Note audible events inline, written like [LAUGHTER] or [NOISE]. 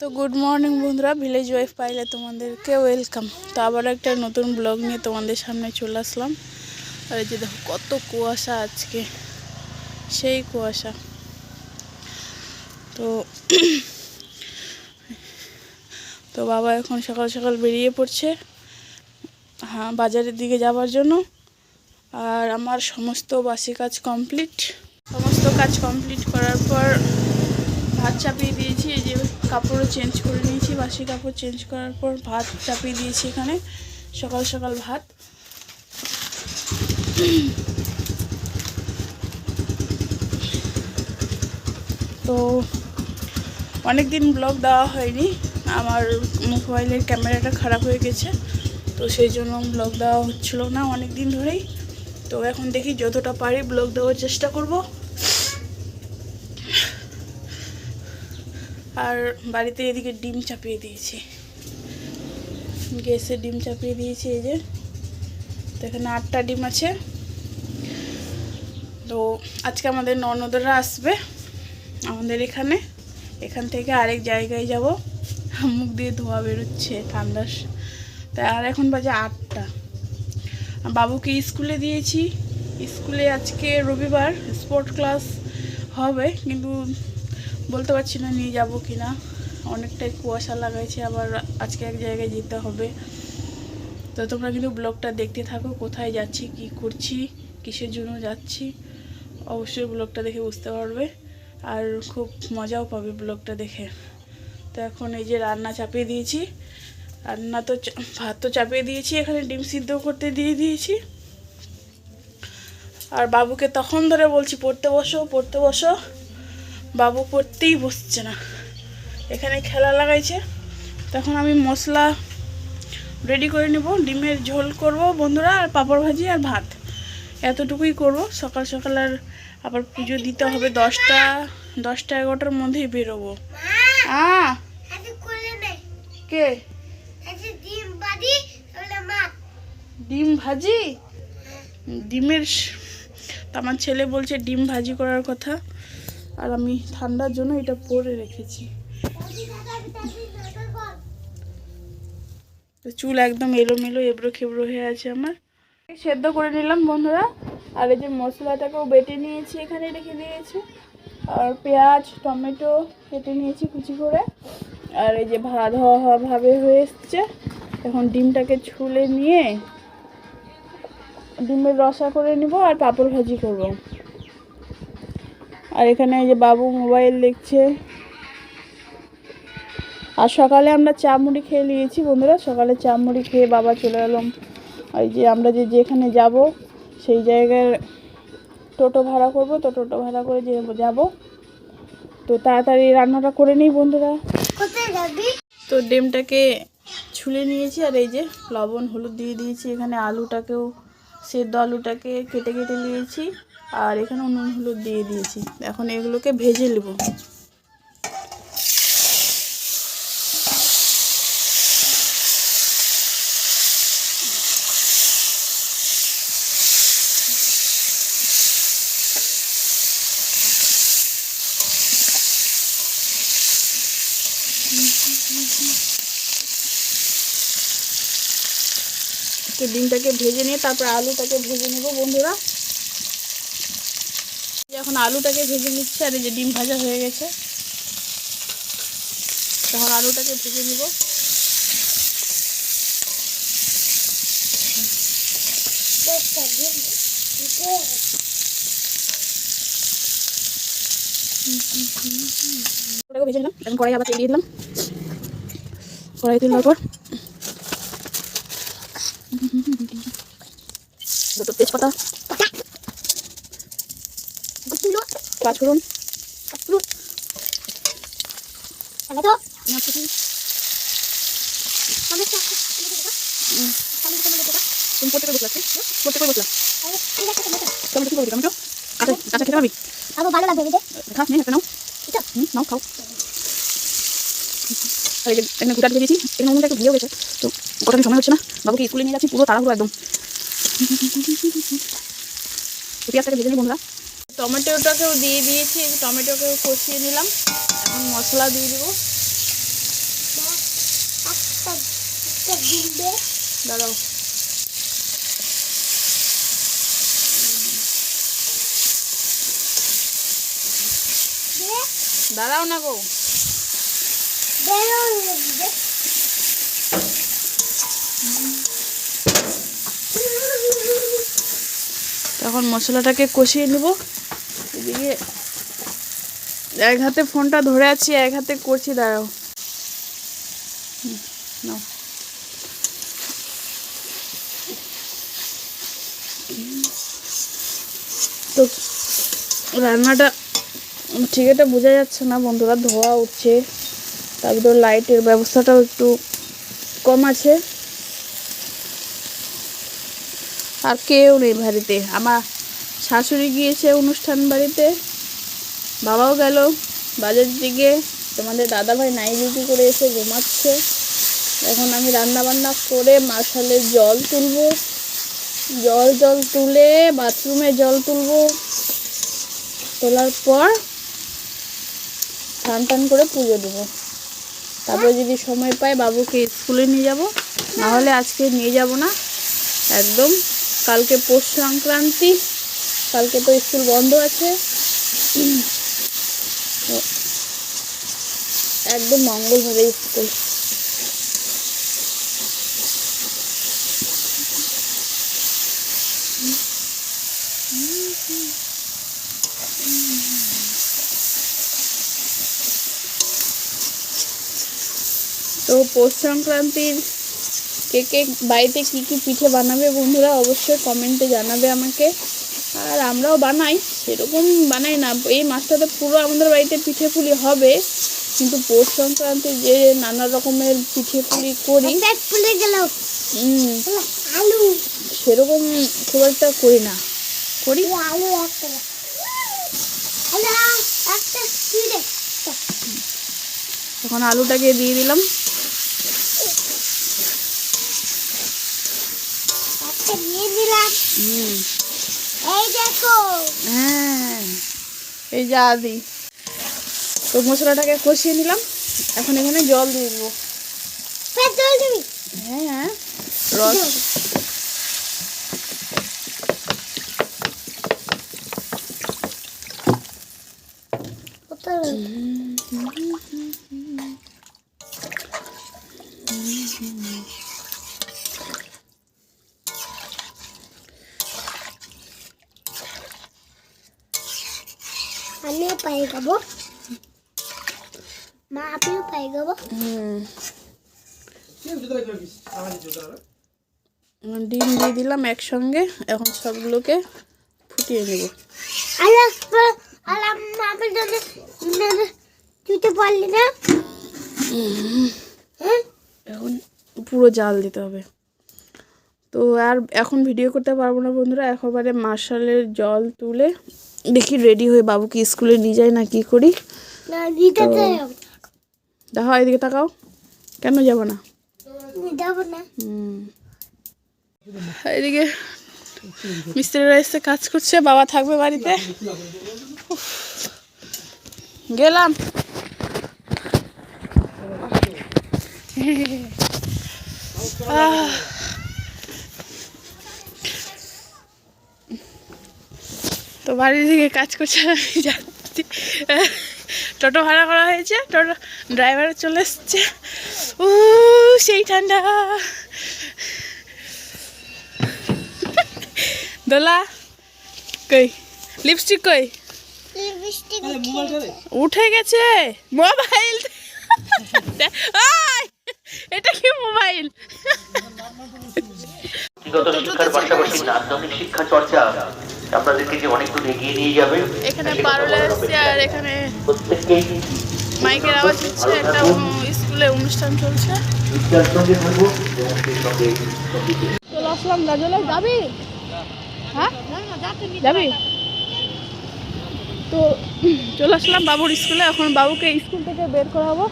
তো good morning বন্ধুরা village wife পাইলে তোমাদেরকে ওয়েলকাম তো আবার একটা নতুন ব্লগ নিয়ে তোমাদের সামনে চলে আসলাম। আর যে দেখো, কত কুয়াশা আজকে। সেই কুয়াশা। তো [CLEARS THROAT] তো বাবা এখন সকাল সকাল বেরিয়ে পড়ছে হ্যাঁ বাজারের দিকে যাওয়ার জন্য। আর আমার সমস্ত বাসি কাজ কমপ্লিট সমস্ত কাজ কমপ্লিট করার পর ভাত চাপিয়ে দিয়েছি, এই যে কাপড়ও চেঞ্জ করে নিয়েছি, বাসি কাপড় চেঞ্জ করার পর ভাত চাপিয়ে দিয়েছি এখানে, সকাল সকাল ভাত। তো অনেক দিন ব্লগ দেওয়া হয়নি, আমার মোবাইলের ক্যামেরাটা খারাপ হয়ে গেছে, তো সেই জন্য ব্লগ দেওয়া হচ্ছিল না অনেক দিন ধরেই। তো এখন দেখি যতটা পারি ব্লগ দেওয়ার চেষ্টা করব। আর বাড়িতে এদিকে ডিম চাপিয়ে দিয়েছি। গ্যাসে ডিম চাপিয়ে দিয়েছি এই যে। তো এখানে আটটা ডিম আছে। তো আজকে আমাদের ননদরা আসবে আমাদের এখানে। এখান থেকে আরেক জায়গায় যাব। মুখ দিয়ে ধোয়া বেরোচ্ছে ঠান্ডার স- তাই আর এখন বাজে আটটা। বাবুকে স্কুলে দিয়েছি। স্কুলে আজকে রবিবার, স্পোর্ট ক্লাস হবে। কিন্তু বলতে পারছি না নিয়ে যাব কি না অনেকটাই কুয়াশা লাগাইছে, আবার আজকে এক জায়গায় যেতে হবে। তো তোমরা কিন্তু ব্লগটা দেখতে থাকো, কোথায় যাচ্ছি, কি করছি, কিসের জন্য যাচ্ছি। অবশ্যই ব্লগটা দেখে বুঝতে পারবে, আর খুব মজাও পাবে ব্লগটা দেখে। তো এখন এই যে রান্না চাপিয়ে দিয়েছি। রান্না তো ভাত তো চাপিয়ে দিয়েছি, এখানে ডিম সিদ্ধ করতে দিয়ে দিয়েছি। আর বাবুকে তখন ধরে বলছি, পড়তে বসো পড়তে বসো। বাবু পড়তেই বসছে না। এখানে খেলা লাগাইছে। তখন আমি মশলা রেডি করে নেব ডিমের ঝোল করব বন্ধুরা আর পাঁপড় ভাজি আর ভাত। এতটুকুই করব। সকাল সকাল আর আবার পুজো দিতে হবে দশটা দশটা এগারোটার মধ্যেই বেরোবো। কে? ডিম ভাজি ডিমের তো আমার ছেলে বলছে ডিম ভাজি করার কথা। আর আমি ঠান্ডার জন্য এটা পরে রেখেছি। চুল একদম এলোমেলো এবড়ো খেবড়ো হয়ে আছে আমার। সেদ্ধ করে নিলাম বন্ধুরা। আর এই যে মশলাটাকেও বেটে নিয়েছি, এখানে রেখে দিয়েছি। আর পেঁয়াজ, টমেটো কেটে নিয়েছি কুচি করে। আর এই যে ভাত হওয়া ভাবে হয়ে এসছে। এখন ডিমটাকে ছুলে নিয়ে ডিমের রসা করে নিব আর পাঁপড় ভাজি করব। আর এখানে এই যে বাবু মোবাইল দেখছে। আর সকালে আমরা চা মুড়ি খেয়ে নিয়েছি বন্ধুরা। সকালে চা মুড়ি খেয়ে বাবা চলে এলাম ওই যে আমরা যে যেখানে যাব সেই জায়গায় টোটো ভাড়া করব। তো টোটো ভাড়া করে যে যাব। তো তাড়াতাড়ি রান্নাটা করে নিই বন্ধুরা। তো ডিমটাকে ছুলে নিয়েছি আর এই যে লবণ হলুদ দিয়ে দিয়েছি। এখানে আলুটাকেও সেদ্ধ আলুটাকে কেটে কেটে নিয়েছি। আর এখানে নুন, হলুদ দিয়ে দিয়েছি। এখন এগুলোকে ভেজে নেব। ডিমটাকে ভেজে নিয়ে তারপর আলুটাকে ভেজে নেব, বন্ধুরা। এখন আলুটাকে ভেজে নিচ্ছে, আর এই যে ডিম ভাজা হয়ে গেছে। তখন আলুটাকে ভেজে নিব। ভেজে নিলাম কড়াই আবার দিয়ে দিলাম। কড়াই পর দুটো তেজপাতা পাঁচফোড়ন আমি তো আমি তো তুমি পড়তে করে বসলা পড়তে করে বসলা ঠিক আছে টমেটো টমেটো কি করবি টমেটো কাঁচা কাঁচা খেতে পারবি? আবার ভালো লাগবে বুঝে খা নাও। নাও খাও। আর এই যে এখানে গুটাট ভেজেছি এখানে নুনটা একটু ভিজেও গেছে তো কটানি সময় হচ্ছে না। বাবুকে স্কুলে নিয়ে যাচ্ছি পুরো তাড়াহুড়ো একদম। পেঁয়াজটাকে ভেজে নিই বন্ধুরা। টমেটোটাকেও দিয়ে দিয়েছি টমেটোকেও কষিয়ে নিলাম। এখন মশলা দিয়ে দেবো। দাঁড়াও। দাঁড়াও না গো। তখন মশলাটাকে কষিয়ে নেব। এদিকে এক হাতে ফোনটা ধরে আছি, এক হাতে করছি, দাঁড়াও। তো রান্নাটা ঠিক এটা বোঝা যাচ্ছে না, বন্ধুরা ধোয়া উঠছে। তারপর লাইটের ব্যবস্থাটাও একটু কম আছে। আর কেউ নেই বাড়িতে, আমার শাশুড়ি গিয়েছে অনুষ্ঠান বাড়িতে। বাবাও গেল। বাজার দিকে তোমাদের দাদাভাই নাই ডিউটি করে এসে ঘুমাচ্ছে। এখন আমি রান্না বান্না করে মার্শালের জল তুলবো। জল জল তুলে বাথরুমে জল তুলবো। তোলার পর টান টান করে পুজো দেবো। তারপরে যদি সময় পাই বাবুকে স্কুলে নিয়ে যাব। না হলে আজকে নিয়ে যাব না। একদম কালকে পৌষ সংক্রান্তি। কালকে তো স্কুল বন্ধ আছে। একদম মঙ্গলভাবে স্কুল। তো পৌষ সংক্রান্তির কে কে বাড়িতে কী কী পিঠে বানাবে বন্ধুরা অবশ্যই কমেন্টে জানাবে আমাকে। আর আমরাও বানাই সেরকম বানাই না। এই মাছটাতে পুরো আমাদের বাড়িতে পিঠে পুলি হবে কিন্তু পৌষ সংক্রান্তি যে নানা রকমের পিঠে পুলি করি উম, আলু। সেরকম খুব একটা করি না। করি? আলু একটা। তখন আলুটাকে দিয়ে দিলাম একটা দিয়ে দিলাম হুম এই দেখো হ্যাঁ এই যা দি তো মশলাটাকে কষিয়ে নিলাম। এখন এখানে জল দিয়ে দেবো। দিবি। হ্যাঁ রস। আমিও পাই গাবো মা আমিও পাই গাবো হুম ডিম দিয়ে দিলাম একসঙ্গে এখন সবগুলোকে ফুটিয়ে নেব। পারলি না? হ্যাঁ? এখন পুরো জাল দিতে হবে। তো আর এখন ভিডিও করতে পারব না বন্ধুরা একেবারে মার্শালের জল তুলে দেখি রেডি হয়ে বাবুকে স্কুলে নিয়ে যাই না কি করি। দেখো এদিকে তাকাও কেন যাব না? যাব না। এদিকে মিস্ত্রিরা এসে কাজ করছে বাবা থাকবে বাড়িতে। গেলাম। আহ। তো বাড়ি থেকে কাজ করছে আমি যাচ্ছি। টোটো ভাড়া করা হয়েছে টোটো ড্রাইভার চলে এসছে। উ সেই ঠান্ডা। দোলা কই? লিপস্টিক কই? উঠে গেছে। মোবাইল [LAUGHS] আয়! এটা কি মোবাইল শিক্ষার পাশাপাশি নান্দনিক শিক্ষা চর্চা আপনাদেরকে যে অনেক দূর এগিয়ে নিয়ে যাবে এখানে পারলে আর এখানে প্রত্যেককেই মাইকের আওয়াজ হচ্ছে একটা স্কুলে অনুষ্ঠান চলছে। চলে আসলাম গাজলে যাবি হ্যাঁ? যাবি তো চলে আসলাম বাবুর স্কুলে এখন বাবুকে স্কুল থেকে বের করাবো।